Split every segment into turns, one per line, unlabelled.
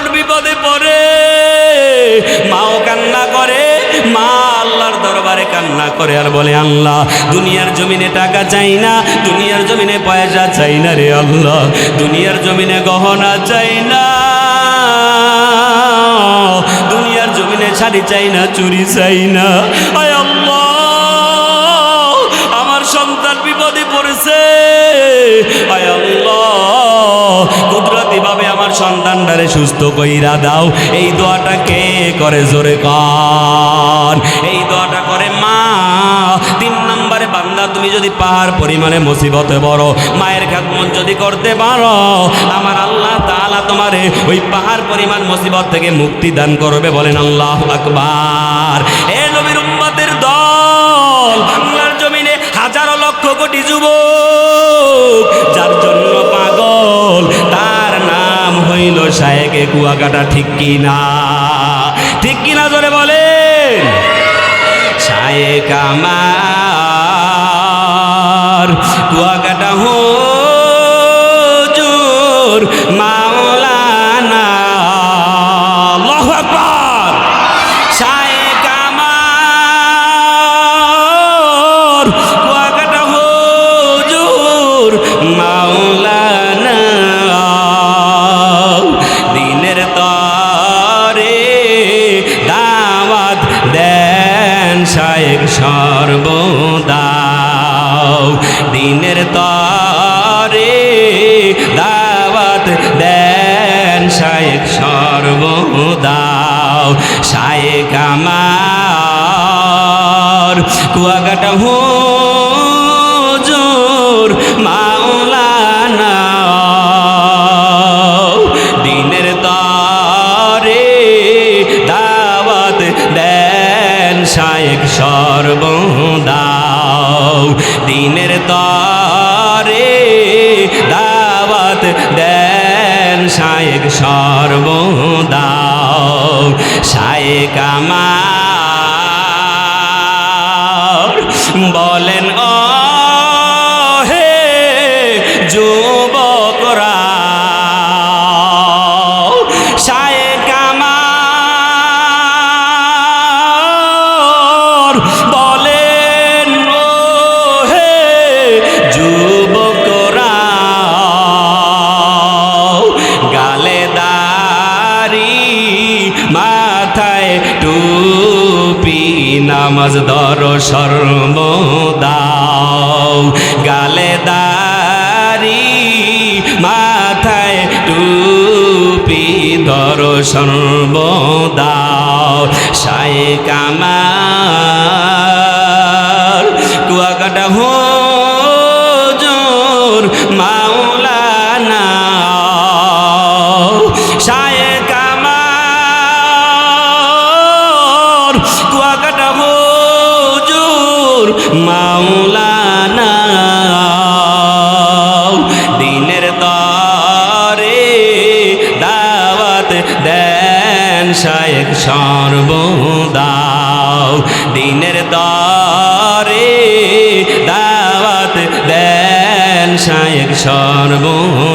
যখন বিপদে পড়ে, মাও কান্না করে, মা আল্লাহর দরবারে কান্না করে আর বলে, আল্লাহ, দুনিয়ার জমিনে টাকা চাই না, দুনিয়ার জমিনে পয়সা চাই না রে আল্লাহ, দুনিয়ার জমিনে গহনা চাই না, দুনিয়ার জমিনে শাড়ি চাই না চুরি চাই না। আয় আল্লাহ, আমার সন্তান বিপদে পড়েছে। আয় আল্লাহ কুদরতি ভাবে আমার সন্তানটারে সুস্থ কইরা দাও। এই দোয়াটা কে করে? জোরে কন। এই দোয়াটা করে মা। তিন নম্বরে, বান্দা, তুমি যদি পাহাড় পরিমাণে মুসিবতে বড় মায়ের খাতমন যদি করতে পারো, আমার আল্লাহ তাআলা তোমারে ওই পাহাড় পরিমাণ মুসিবত থেকে মুক্তি দান করবে বলেন আল্লাহ আকবার। এ নবীর উম্মতের দল, বাংলার জমিনে হাজারো লক্ষ কোটি যুবক কুয়াকাটা ঠিক কিনা? ঠিক কিনা জোরে বলেন। ছায়ে কামার কুয়াকাটা হো জোর মাওলানা দেন শায়েক সর্বদাও। শায়েক আমার। কুয়াকাটা হুজুর Shalom. শায়েক সর্বদাও দিনের দরে দাওয়াত দেন শায়েক সর্বদাও।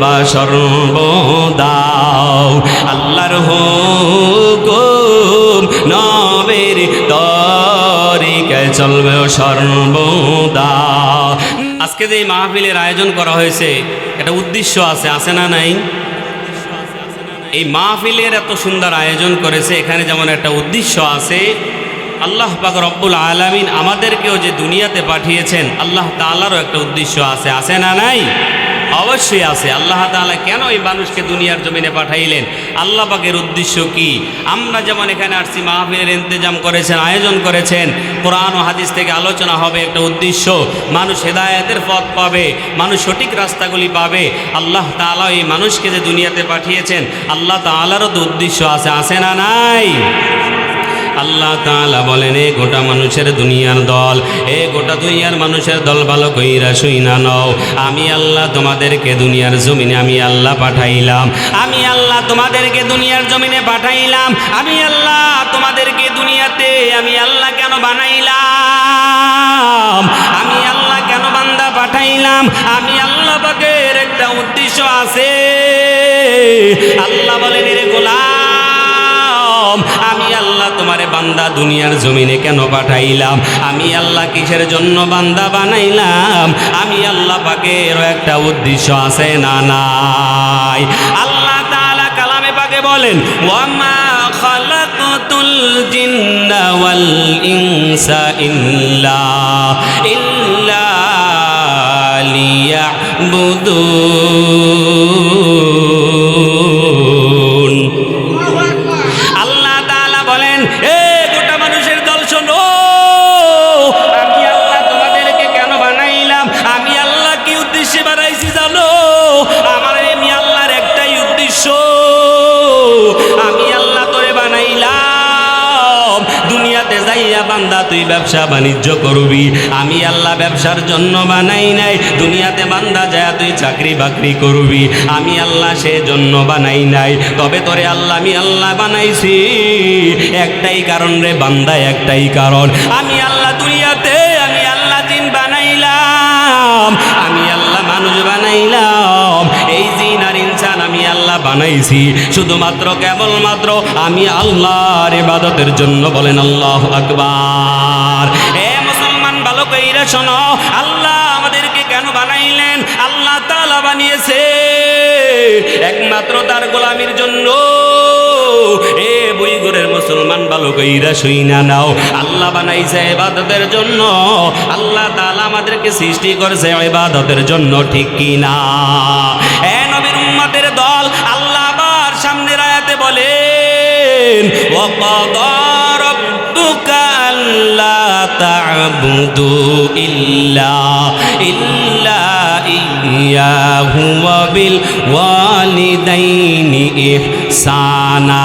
চলবা সর্বদাও আল্লাহর হুকুম নবীর তরিকায় চলবে সর্বদা আজকে যে মাহফিলের আয়োজন করা হয়েছে একটা উদ্দেশ্য আছে আছে না নাই? এই মাহফিলের এত সুন্দর আয়োজন করেছে, এখানে যেমন একটা উদ্দেশ্য আছে, আল্লাহ পাক রব্বুল আলামিন আমাদেরকেও যে দুনিয়াতে পাঠিয়েছেন, আল্লাহ তাআলারও একটা উদ্দেশ্য আছে আছে না নাই? অবশ্যই আছে। আল্লাহ তাআলা কেন এই মানুষকে দুনিয়ার জমিনে পাঠাইলেন? আল্লাহ পাকের উদ্দেশ্য কি? আমরা যেমন এখানে আসছি, মাহফিলের ইন্তজাম করেছেন, আয়োজন করেছেন, কোরআন ও হাদিস থেকে আলোচনা হবে একটা উদ্দেশ্য। মানুষ হেদায়েতের পথ পাবে, মানুষ সঠিক রাস্তাগুলি পাবে। আল্লাহ তাআলা এই মানুষকে যে দুনিয়াতে পাঠিয়েছেন, আল্লাহ তাআলারও তো উদ্দেশ্য আছে আছে না নাই? আল্লাহ তালা বলেন, এ গোটা মানুষের দুনিয়ার দল, এ গোটা দুনিয়ার মানুষের দল ভালো কইরা শুই না নও। আমি আল্লাহ তোমাদেরকে দুনিয়ার জমিনে আমি আল্লাহ পাঠাইলাম। আমি আল্লাহ তোমাদেরকে দুনিয়ার জমিনে পাঠাইলাম। আমি আল্লাহ তোমাদেরকে দুনিয়াতে আমি আল্লাহ কেন বানাইলাম? আমি আল্লাহ কেন বান্দা পাঠাইলাম? আমি আল্লাহ পাকের একটা উদ্দেশ্য আছে। আল্লাহ বলেন রে গোলাম আল্লাহ তোমারে বান্দা দুনিয়ার জমিনে কেন পাঠাইলাম? আমি আল্লাহ কিসের জন্য বান্দা বানাইলাম? আমি আল্লাহ পাকেরও একটা উদ্দেশ্য আছে না নাই? আল্লাহ তাআলা কালামে পাকে বলেন, ওয়ামা খালাকতুল জিন্না ওয়াল ইনসা ইল্লা ইল্লা লিয়াবুদুন তুই ব্যবসা বাণিজ্য করবি। আমি আল্লাহ ব্যবসার জন্য বানাই নাই। দুনিয়াতে বান্দা যায়, তুই চাকরি বাকরি করবি। আমি আল্লাহ সে জন্য বানাই নাই। তবে তোরে আল্লাহ, আমি আল্লাহ বানাইছি। একটাই কারণ রে বান্দা, একটাই কারণ। আমি আল্লাহ দুনিয়াতে আল্লাহ বানাইছি। শুধুমাত্র কেবলমাত্র আমি আল্লাহর ইবাদতের জন্য বলেন আল্লাহ আকবার। এ মুসলমান, ভালো কইরা শোনো, আল্লাহ আমাদেরকে কেন বানাইলেন? আল্লাহ তাআলা বানিয়েছে। একমাত্র তার গোলামির জন্য। এ বইগুরের মুসলমান, ভালো কইরা শুই না নাও। আল্লাহ বানাইছে ইবাদতের জন্য। আল্লাহ তাআলা আমাদেরকে সৃষ্টি করেছে ইবাদতের জন্য, ঠিক কি না বলেন ওয়ালিদাইনি ইহসানা।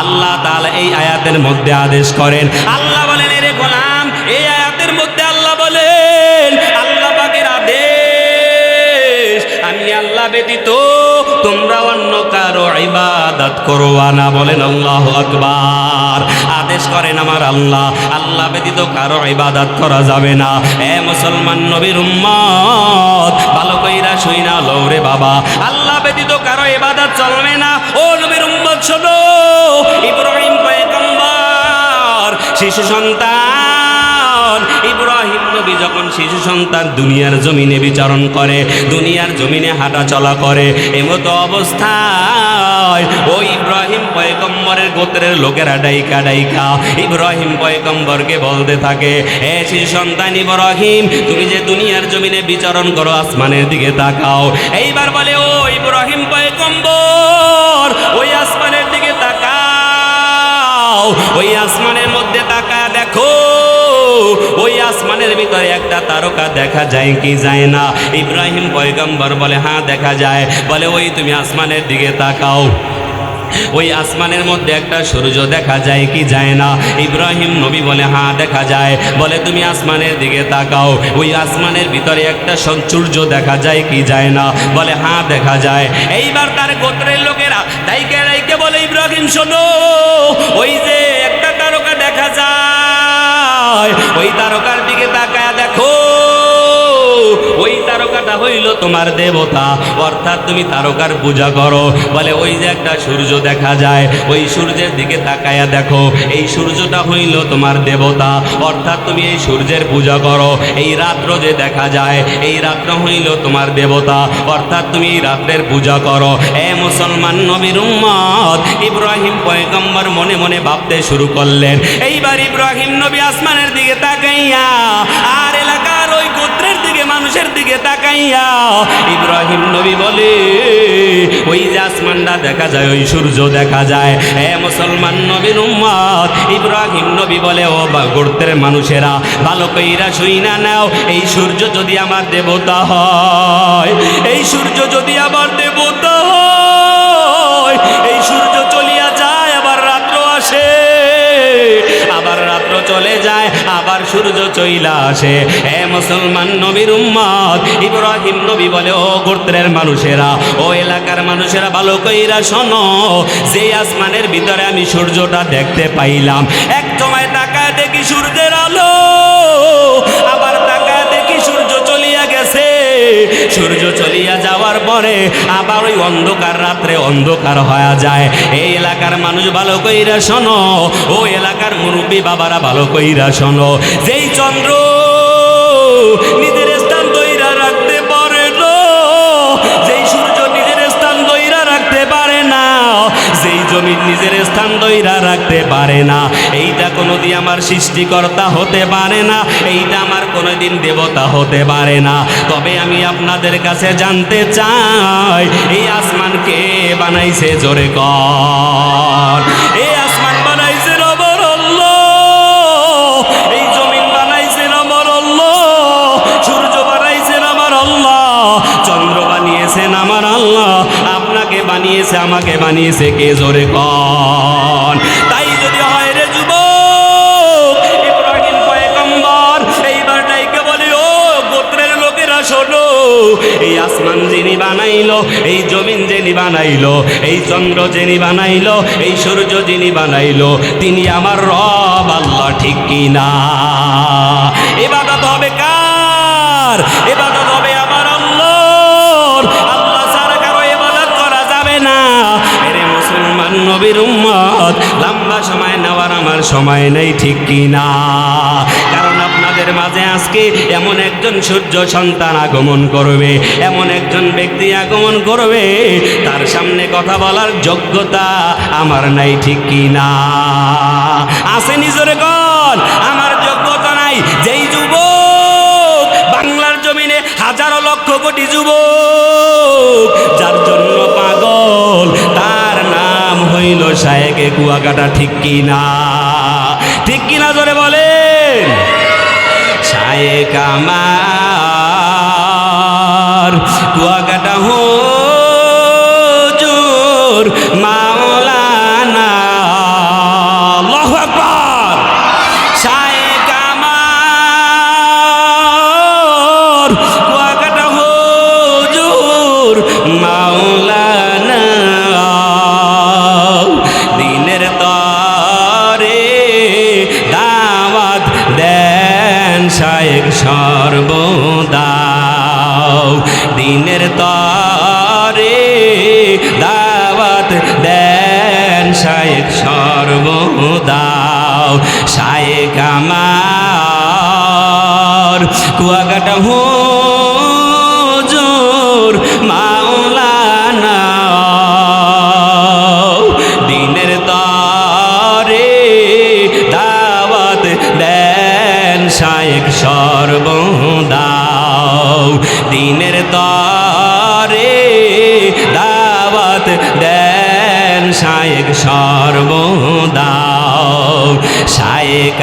আল্লাহ তাআলা এই আয়াতের মধ্যে আদেশ করেন। আল্লাহ বলেন, এরে গোলাম, এই আয়াতের মধ্যে আল্লাহ বলেন, আল্লাহ পাকের আদেশ, আমি আল্লাহ ব্যতীত তোমরা অন্য কারও ইবাদত করবা না বলেন আল্লাহ আকবার। আদেশ করেন আমার আল্লাহ আল্লাহ ব্যতীত কারও ইবাদত করা যাবে না। এ মুসলমান নবীর উম্মত, ভালো কইরা শুই না, লৌরে বাবা। আল্লাহ ব্যতীত কারও ইবাদত চলবে না। ও নবীর উম্মত শোনো, ইব্রাহিম পয়গম্বর, শিশু সন্তান ইব্রাহিম নবী যখন শিশু সন্তান দুনিয়ার জমিনে বিচরণ করে, দুনিয়ার জমিনে হাঁটা চলা করে, এমতো অবস্থায় ওই ইব্রাহিম পয়গম্বরের গোত্রের লোকেরা ডাইকা ডাইকা ইব্রাহিম পয়গম্বরকে বলতে থাকে, এ শিশু সন্তান ইব্রাহিম, তুমি যে দুনিয়ার জমিনে বিচরণ করো, আসমানের দিকে তাকাও। এইবার বলে, ও ইব্রাহিম পয়গম্বর, ওই আসমানের দিকে তাকাও। ওই আসমানের মধ্যে ওই আসমানের ভিতরে একটা তারকা দেখা যায় কি যায় না। ইব্রাহিম পয়গম্বর বলে হ্যাঁ দেখা যায়। বলে, ওই তুমি আসমানের দিকে তাকাও। ওই আসমানের মধ্যে একটা সূর্য দেখা যায় কি যায় না। ইব্রাহিম নবী বলে হ্যাঁ দেখা যায়। বলে, তুমি আসমানের দিকে তাকাও। ওই আসমানের ভিতরে একটা সূর্য দেখা যায় কি যায় না। বলে হ্যাঁ দেখা যায়। এইবার তার গোত্রের লোকেরা দাইকে দাইকে বলে, ইব্রাহিম, শোনো, ওই যে যায় ওই তারকার দিকে তাকায় দেখো। তারকাটা হইল তোমার দেবতা। অর্থাৎ তুমি তারকার পূজা করো। বলে ওই যে একটা সূর্য দেখা যায়, ওই সূর্যের দিকে তাকায়া দেখো। এই সূর্যটা হইল তোমার দেবতা। অর্থাৎ তুমি এই সূর্যের পূজা করো। এই রাত্র যে দেখা যায়, এই রাত্র হইল তোমার দেবতা। অর্থাৎ তুমি এই রাত্রের পূজা করো। এ মুসলমান নবীর উম্মত, ইব্রাহিম পয়গম্বর মনে মনে ভাবতে শুরু করলেন, এইবার ইব্রাহিম নবী আসমানের দিকে তাকাইয়া আর দিকে তাকাইয়া ইব্রাহিম নবী বলে, ওই যে আসমানটা দেখা যায়, ওই সূর্য দেখা যায়। এ মুসলমান নবীর উম্মত। ইব্রাহিম নবী বলে, ও গোত্রের মানুষেরা, ভালো কইরা শুই না নাও। এই সূর্য যদি আমার দেবতা হয়, এই সূর্য যদি আমার দেবতা হয়, এই সূর্য চলিয়া যায়, আবার রাত্র আসে, আবার রাত্র চলে যায়। সূর্য চইলা আসে। এ মুসলমান নবীর উম্মত, ইব্রাহিম নবী বলে, ও গোত্রের মানুষেরা, ও এলাকার মানুষেরা ভালো কইরা শোনো, যে আসমানের ভিতরে আমি সূর্যটা দেখতে পাইলাম। সূর্য চলিয়া যাওয়ার পরে আবার ওই অন্ধকার রাত্রে অন্ধকার হয়ে যায়। এই এলাকার মানুষ ভালো কইরা শোনো, ও এলাকার মুরব্বী বাবারা ভালো কইরা শোনো। যেই চন্দ্র স্থান দইরা রাখতে পারে না। এইটা কোনোদিন আমার সৃষ্টিকর্তা হতে পারে না, এইটা আমার কোনোদিন দেবতা হতে পারে না। তবে আমি আপনাদের কাছে জানতে চাই, এই আসমানকে বানাইছে জোরে কর। এই আসমান বানাইছে রবর এই জমিন বানাইছে আল্লাহ। সূর্য বানাইছেন আমার আল্লাহ। চন্দ্র বানিয়েছেন আমার আল্লাহ। আপনাকে বানিয়েছে, আমাকে বানিয়েছে কে জোরে কন এই আসমান যিনি বানাইলো, এই জমিন যিনি বানাইলো, এই চন্দ্র যিনি বানাইলো, এই সূর্য যিনি বানাইলো, তিনি আমার রব, আল্লাহ ঠিক কিনা? এবাদত হবে কার? এবাদত হবে আমার আল্লাহর। আল্লাহ ছাড়া কারও এবাদত করা যাবে না। এরে মুসলমান নবীর উম্মত, লম্বা সময় নেওয়ার আমার সময় নেই, ঠিক কিনা? আজকে এমন একজন সূর্য সন্তান আগমন করবে, এমন একজন ব্যক্তি আগমন করবে, তার সামনে কথা বলার যোগ্যতা আমার নাই, ঠিক কি না? আছে নিজরে কন, আমার যোগ্যতা নাই, যেই যুবক বাংলার জমিনে হাজারো লক্ষ কোটি যুবক, যার জন্য পাগল, তার নাম হইল শায়েকে কুয়াকাটা, ঠিক কি না? ঠিক কিনা ধরে বলেন? শায়েক আমার শায়েক আমার। কুয়াকাটা হুজুর শায়েক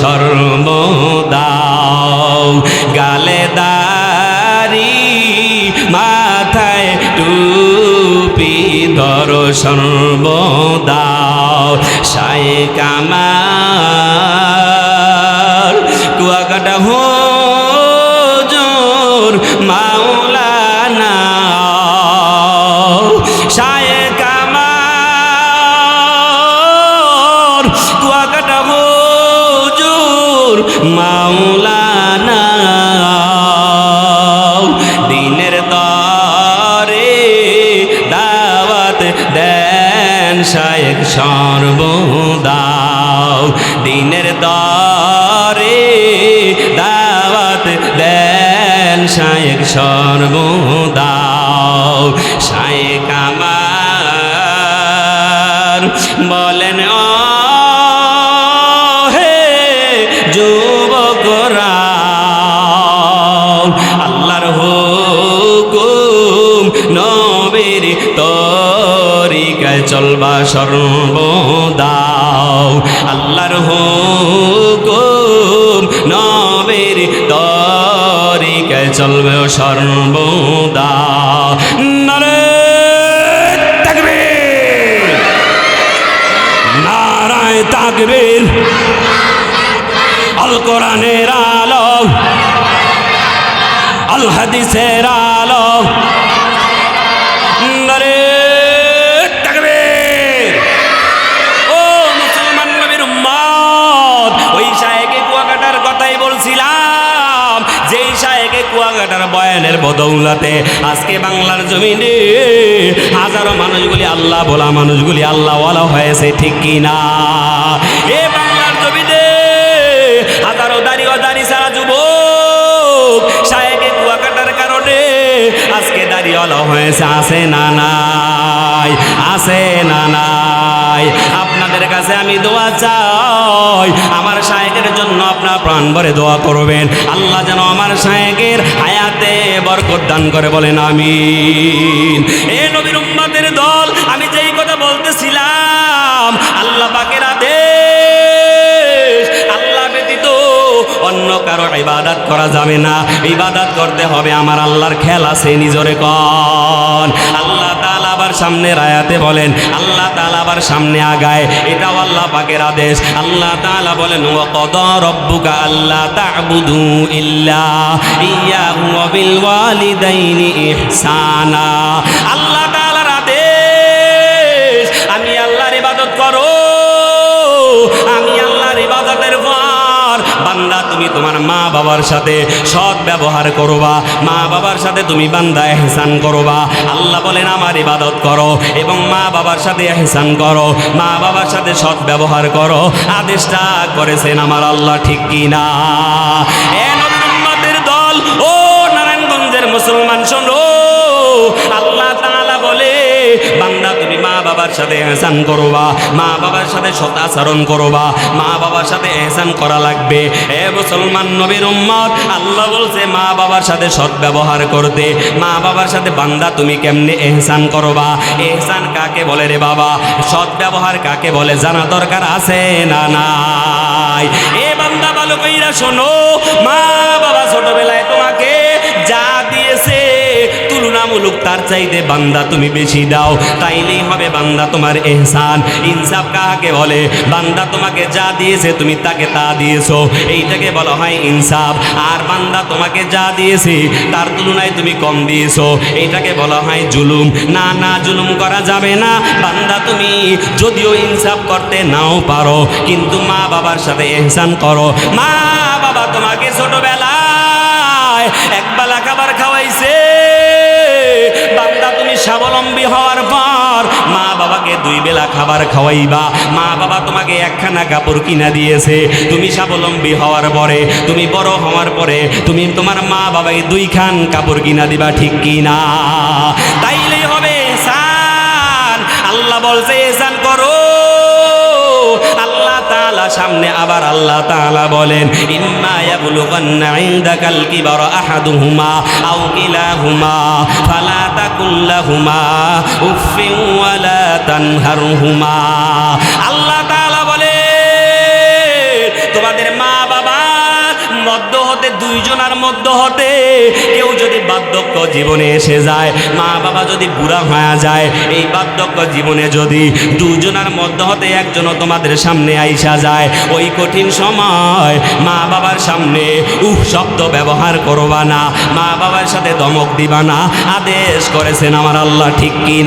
sarla শায়েক সর্বদাও দিনের দরে দাওয়াত দেন শায়েক সর্বদাও। শায়েক সর্বদাও আল্লাহর হুকুম নবীর তরিকায় চলবে সর্বদা নারে তাকবীর। নারায় তাকবীর। আল কোরআনের আলো। আল হাদিসের আলো। বয়ানের বদৌলতে আজকে বাংলার জমিনে হাজারো মানুষগুলি আল্লাহ বলা মানুষগুলি আল্লাহওয়ালা হয়েছে, ঠিক কি না? এ বাংলার জমিনে হাজারো দাঁড়িয়ে দাঁড়ি সারা যুবক শায়েকে কুয়াকাটার কারণে হয়েছে আসে না নাই? আসে না নাই? আপনাদের কাছে আমি দোয়া চাই। আমার শায়েকের জন্য আপনার প্রাণ ভরে দোয়া করবেন। আল্লাহ যেন আমার শায়েকের হায়াতে বরকত দান করে বলেন আমি এ নবীর উম্মাদের দল, আমি যেই কথা বলতেছিলাম, আল্লাহ পাকের আদেশ, আল্লাহ ব্যতীত অন্য কারও ইবাদত করা যাবে না। ইবাদত করতে হবে, আমার আল্লাহর খেল আছে নিজরে কন। আল্লাহ তাআলা আয়াতে বলেন, আল্লাহ তালা আবার সামনে আগায়। এটাও আল্লাহ পাকের আদেশ। আল্লাহ তালা বলেন ও কদ রব্বুকা আল্লাহ তা'বুদু ইল্লা ইয়া ওয়া বিল ওয়ালিদাইনি ইহসানা। আল্লাহ তোমার মা বাবার সাথে সৎ ব্যবহার করবা। মা বাবার সাথে তুমি বান্দা এহসান করবা। আল্লাহ বলেন, আমার ইবাদত করো এবং মা বাবার সাথে এহসান করো। মা বাবার সাথে সৎ ব্যবহার করো। আদেশটা করেছেন আমার আল্লাহ, ঠিক কি না এ নবীর দল, ও মুসলমান শোনো। আল্লাহ তাআলা বলে, বান্দা তুমি বাবার সাথে এহসান করবা, মা বাবার সাথে সৎ আচরণ করবা, মা বাবার সাথে এহসান করা লাগবে। এ মুসলমান নবীর উম্মত, আল্লাহ বলছে, মা বাবার সাথে সৎ ব্যবহার করতে। মা বাবার সাথে বান্দা তুমি কেমনে এহসান করবা? এহসান কাকে বলে রে বাবা? সৎ ব্যবহার কাকে বলে জানা দরকার আছে না নাই? এ বান্দা ভালো কইরা শোনো, মা বাবা ছোটবেলায় তোমাকে যা তুলনামূলক তার চাইতে বান্দা তুমি বেশি দাও। তাইলেই হবে বান্দা তোমার এহসান। ইনসাফ কাকে বলে? বান্দা তোমাকে যা দিয়েছে তুমি তাকে তা দিয়েছ। এইটাকে বলা হয় ইনসাফ। আর বান্দা তোমাকে যা দিয়েছে, তার তুলনায় তুমি কম দিয়েছ। এইটাকে বলা হয় জুলুম। না না, জুলুম করা যাবে না। বান্দা তুমি যদিও ইনসাফ করতে নাও পারো, কিন্তু মা বাবার সাথে এহসান করো। মা বাবা তোমাকে ছোটবেলায় খাবার খাওয়াইবা। মা বাবা তোমাকে একখানা কাপড় কিনা দিয়েছে। তুমি স্বাবলম্বী হওয়ার পরে, তুমি বড় হওয়ার পরে, তুমি তোমার মা বাবাকে দুইখান কাপড় কিনা দিবা ঠিক কিনা? তাইলেই হবে সান আল্লাহ বলছে সান সামনে আবার আল্লাহ তাআলা বলেন ইম্মা ইয়াবলুগান্না ইনদাকাল কিবারা আহাদুহুমা আও কিলাহুমা ফালা তাকুল লাহুমা উফফিন ওয়ালা তানহারহুমা। আল্লাহ তাআলা বলে তোমাদের মা বাবা মধ্য হতে, দুইজনার মধ্য হতে কেউ যদি বার্ধক্য জীবনে এসে যায়, মা বাবা যদি বুড়া হয়ে যায়, এই বার্ধক্য জীবনে যদি দুজনার মধ্য হতে একজনও তোমাদের সামনে আইসা যায়, ওই কঠিন সময় মা বাবার সামনে উহ শব্দ ব্যবহার করবা না, মা বাবার সাথে দমক দিবা না, আদেশ করেছেন আমার আল্লাহ ঠিক কি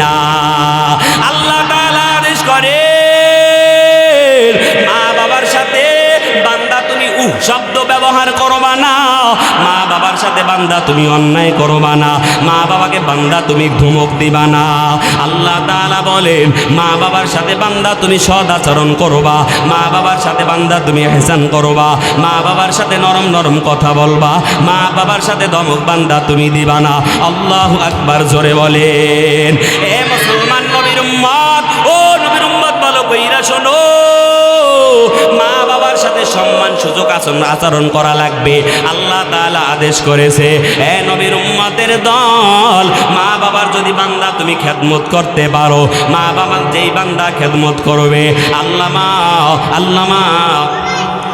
বান্দা তুমি অন্যায় করবা না? মা বাবাকে বান্দা তুমি ধমক দিবা না। আল্লাহ তালা বলেন, মা বাবার সাথে বান্দা তুমি সদ আচরণ করবা মা বাবার সাথে বান্দা তুমি হেসান করবা মা বাবার সাথে নরম নরম কথা বলবা, মা বাবার সাথে দমক বান্দা তুমি দিবা না। আল্লাহ আকবার জোরে বলেন, এ সাথে সম্মান সুযোগ আচরণ করা লাগবে? আল্লাহ তাআলা আদেশ করেছে, এ নবীর উম্মতের দল, মা বাবার যদি বান্দা তুমি খেদমত করতে পারো, মা বাবার যেই বান্দা খেদমত করবে, আল্লামা আল্লামা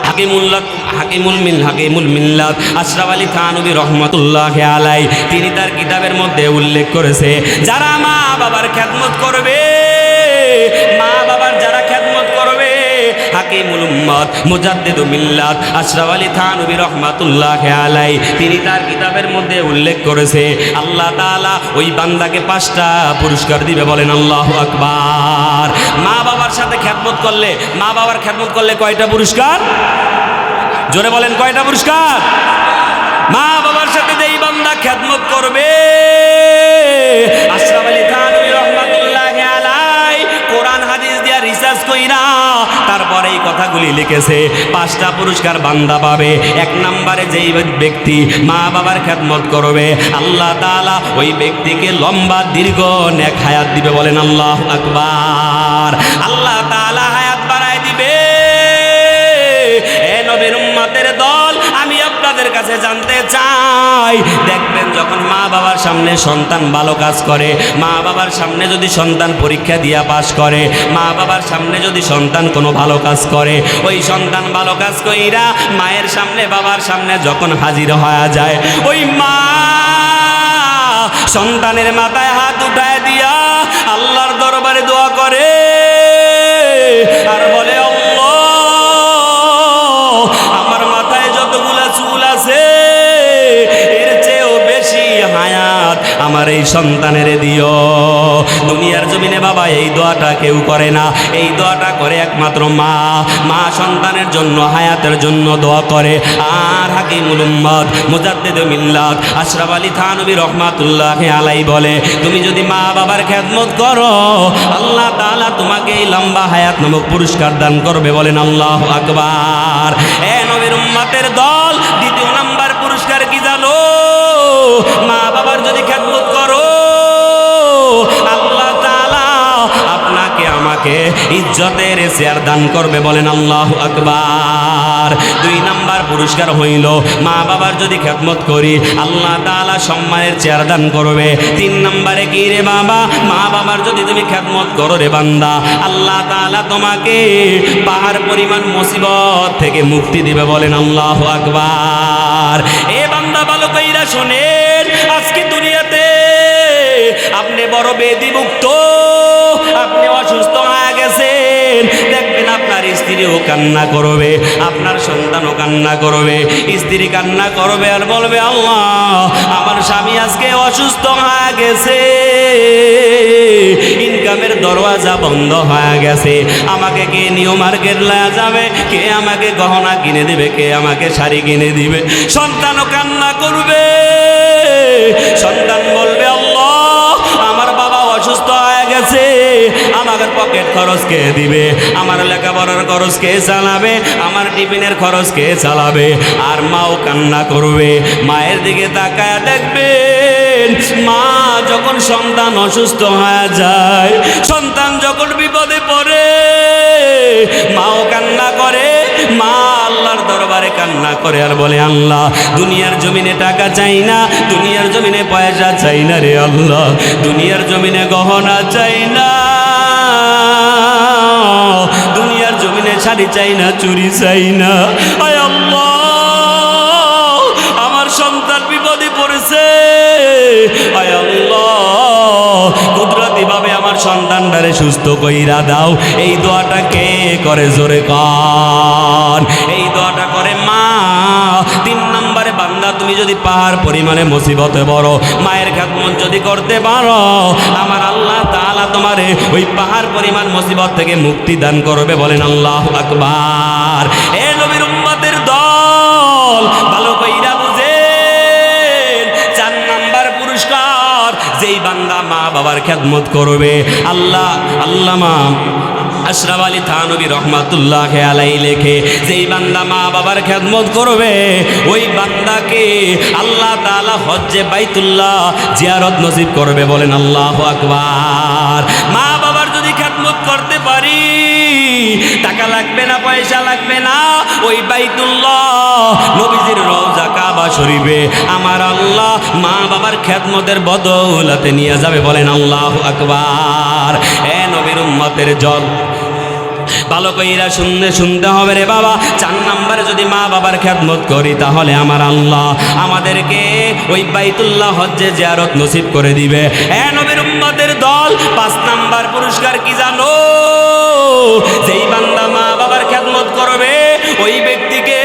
হাকিমুল্লাহ হাকিমুল মিল হাকিমুল মিল্লাত আশরাফ আলী খানবী রহমতুল্লাহ আলাই তিনি তার কিতাবের মধ্যে উল্লেখ করেছে, যারা মা বাবার খ্যাতমত করবে, মা বাবার যারা হাকিমুল মুজাদ্দিদু মিল্লাত, আশরাফ আলী রহমাতুল্লাহ আলাই তিনি তার কিতাবের মধ্যে উল্লেখ করেছে, আল্লাহ ওই বান্দাকে পাঁচটা পুরস্কার দিবে বলেন আকবার। মা বাবার সাথে করলে, মা বাবার করলে কয়টা পুরস্কার? জোরে বলেন কয়টা পুরস্কার? মা বাবার সাথে যেই বান্দা খ্যাতমত করবে, আশরাফ আলী থানবী রহমাতুল্লাহ আলাই কোরআন হাদিস দিয়া রিসার্চ কইরা কথাগুলি লিখেছে, পাঁচটা পুরস্কার বান্দা পাবে। এক নম্বরে যেই ব্যক্তি মা বাবার খ্যাতমত করবে, আল্লাহ তাআলা ওই ব্যক্তিকে লম্বা দীর্ঘ নেক হায়াত দিবে বলেন আল্লাহ আকবার। আল্লাহ তাআলা হায়াত বাড়ায় দিবে। এ নবীর উম্মতের দল, আমি আপনাদের কাছে জানতে চাই সামনে সন্তান ভালো কাজ করে, মা বাবার সামনে যদি সন্তান পরীক্ষা দিয়া পাশ করে, মা বাবার সামনে যদি সন্তান কোনো ভালো কাজ করে, ওই সন্তান ভালো কাজ কইরা মায়ের সামনে, বাবার সামনে যখন হাজির হয়ে যায়, ওই মা সন্তানের মাথায় হাত উঠায় দিয়া আল্লাহর দরবারে দোয়া করে, আর বলে আমার এই সন্তানের দিও। দুনিয়ার জমিনে বাবা, এই দোয়াটা কেউ করে না। এই দোয়াটা করে একমাত্র মা। মা সন্তানের জন্য, হায়াতের জন্য দোয়া করে। আর হাকিমুল উম্মদ মুজাদ্দিদ মিল্লাত আশরাফ আলী থানবী রহমাতুল্লাহ আলাই বলে, তুমি যদি মা বাবার খেদমত করো, আল্লাহ তাআলা তোমাকে এই লম্বা হায়াত নামক পুরস্কার দান করবে। বলেন আল্লাহ আকবার। এ নবীর উম্মতের দল, দ্বিতীয় নাম্বার পুরস্কার কি জানো? মা ইজ্জতের চেয়ার দান করবে বলেন আল্লাহ আকবার। দুই নাম্বার পুরস্কার হইল, মা বাবার যদি খেদমত করি, আল্লাহ তাআলা সম্মানের চেয়ার দান করবে। তিন নাম্বারে কি রে বাবা? মা বাবার যদি তুমি খেদমত করো রে বান্দা, আল্লাহ তাআলা তোমাকে পাহাড় পরিমাণ মুসিবত থেকে মুক্তি দিবে বলেন আল্লাহ আকবার। এ বান্দা ভালো কইরা শোনেন, আজকে দুনিয়াতে আপনি বড় বেদিমুক্ত আপনি অসুস্থ গেছেন দেখবেন আপনার স্ত্রীও কান্না করবে, আপনার সন্তানও কান্না করবে, স্ত্রী কান্না করবে আর বলবে, আল্লাহ, আমার স্বামী আজকে অসুস্থ হয়ে গেছে, ইনকামের দরওয়াজা বন্ধ হয়ে গেছে, আমাকে কে নিউ মার্কেট লয়া যাবে, কে আমাকে গহনা কিনে দিবে, কে আমাকে শাড়ি কিনে দিবে? সন্তানও কান্না করবে, সন্তান বলবে পকেট খরচ কে দিবে? আমার লেখাপড়ার খরচ কে চালাবে? আমার টিফিনের খরচ কে চালাবে? আর মাও কান্না করবে, মায়ের দিকে তাকায় দেখবে মা যখন সন্তান অসুস্থ হয়ে যায়, সন্তান যখন বিপদে পড়ে, মাও কান্না করে, মা আল্লাহর দরবারে কান্না করে আর বলে, আল্লাহ, দুনিয়ার জমিনে টাকা চাই না, দুনিয়ার জমিনে পয়সা চাই না রে আল্লাহ, দুনিয়ার জমিনে গহনা চাই না। শাড়ি চাই না চুরি চাই না। আমার সন্তান বিপদে পড়েছে। আয় আল্লাহ, কুদরতি ভাবে আমার সন্তানটারে সুস্থ কইরা দাও। এই দোয়াটা কে করে, জোরে কর। এই দোয়াটা করে মা যদি পাহাড় পরিমাণে মুসিবতে বড় মায়ের খাতমত যদি করতে পারো, আমার আল্লাহ তাআলা তোমারে ওই পাহাড় পরিমাণ মুসিবত থেকে মুক্তি দান করবে বলেন আল্লাহ আকবার। এ নবীর উম্মতের দল, ভালো কইরা বুঝেন, চার নাম্বার পুরস্কার, যেই বান্দা মা বাবার খেদমত করবে, আল্লাহ, আল্লামা আশরাফ আলী থানবী রহমাতুল্লাহ আলাই লেখে, যেই বান্দা মা বাবার খেদমত করবে, ওই বান্দাকে আল্লাহ তাআলা হজ্জে বাইতুল্লাহ জিয়ারত নসিব করবে বলেন আল্লাহ আকবার। মা বাবার যদি খেদমত করতে পারি, টাকা লাগবে না, পয়সা লাগবে না, ওই বাইতুল্লাহ নবীজির রওজা কাবা শরীফে আমার আল্লাহ মা বাবার খ্যাতমতের বদৌলতে নিয়ে যাবে বলেন আল্লাহ আকবার। এ নবীর উম্মতের জল ভালো কইরা শুনতে শুনতে হবে রে বাবা। চার নাম্বারে যদি মা বাবার খ্যাতমত করি তাহলে আমার আল্লাহ আমাদেরকে ওই বাইতুল্লাহ হজ্জে জিয়ারত নসিব করে দিবে। এ নবীর উম্মতের দল, পাঁচ নাম্বার পুরস্কার কি জানো? যেই বান্দা মা বাবার খ্যাতমত করবে, ওই ব্যক্তিকে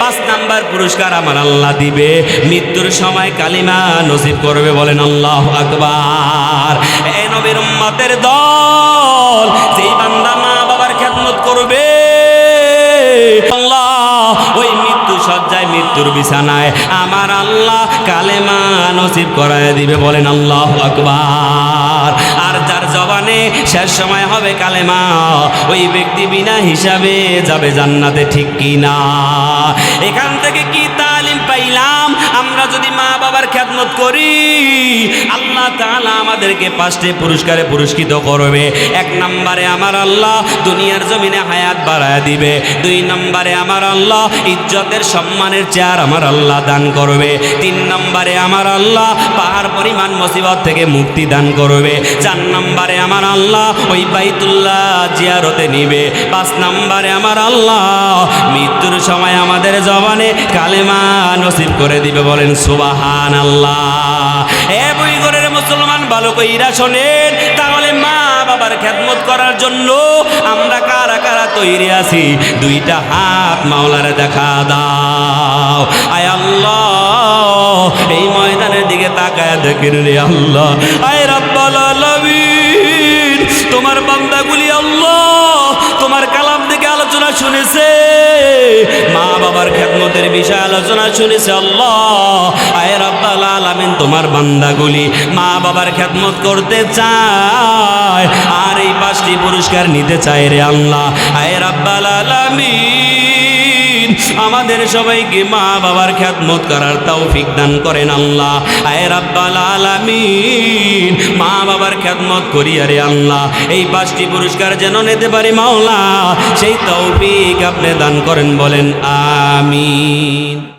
পাঁচ নাম্বার পুরস্কার আমার আল্লাহ দিবে। মৃত্যুর সময় কালিমা নসিব করবে বলেন আল্লাহ আকবার। এ নবীর উম্মতের দল, যেই বান্দা ওই মৃত্যু সজ্জায় মৃত্যুর বিছানায়। আমার আল্লাহ করায় দিবে, বলেন আল্লাহ আকবার। আর যার জবানে শেষ সময় হবে কালেমা, ওই ব্যক্তি বিনা হিসাবে যাবে জান্নাতে ঠিক কি না এখান থেকে কি তালিম পাইলাম? যদি মা বাবার খ্যাতমত করি, আল্লাহ তাআলা আমাদেরকে পাঁচটি পুরস্কারে পুরস্কৃত করবে। এক নম্বরে আমার আল্লাহ দুনিয়ার জমিনে হায়াত বাড়ায় দিবে। দুই নম্বরে আমার আল্লাহ ইজ্জতের সম্মানের চেয়ার আমার আল্লাহ দান করবে। তিন নম্বরে আমার আল্লাহ পাহাড় পরিমাণ মুসিবত থেকে মুক্তি দান করবে। চার নম্বরে আমার আল্লাহ ওই বাইতুল্লাহ জিয়ারতে নিবে। পাঁচ নম্বরে আমার আল্লাহ মৃত্যুর সময় আমাদের জবানে কালেমা নসিব করে দিবে বলেন সুবাহান আল্লাহ এ মুসলমান ভালো কইরা শোনেন, তাহলে মা বাবার খেদমত করার জন্য আমরা কারা কারা তৈরি আছি? দুইটা হাত মাওলারে দেখা দাও। আয় আল্লাহ, এই ময়দানের দিকে তাকায় দেখেন রে আল্লাহ। আয় রাব্বাল তোমার বান্দাগুলি মা বাবার খেদমতের বিষয়ে আলোচনা শুনেছে আল্লাহ। আয় রাব্বাল আলামিন, তোমার বান্দাগুলি মা বাবার খেদমত করতে চায়, আর এই পাঁচটি পুরস্কার নিতে চায় রে আল্লাহ। আয় রাব্বাল আলামিন। আমাদের সবাইকে মা বাবার খ্যাতমত করার তৌফিক দান করেন আল্লাহ। আয় রাব্বাল আলামিন। মা বাবার খ্যাতমত করি আরে আল্লাহ। এই পাঁচটি পুরস্কার যেন নিতে পারি মাওলা, সেই তৌফিক আপনি দান করেন বলেন, আমিন।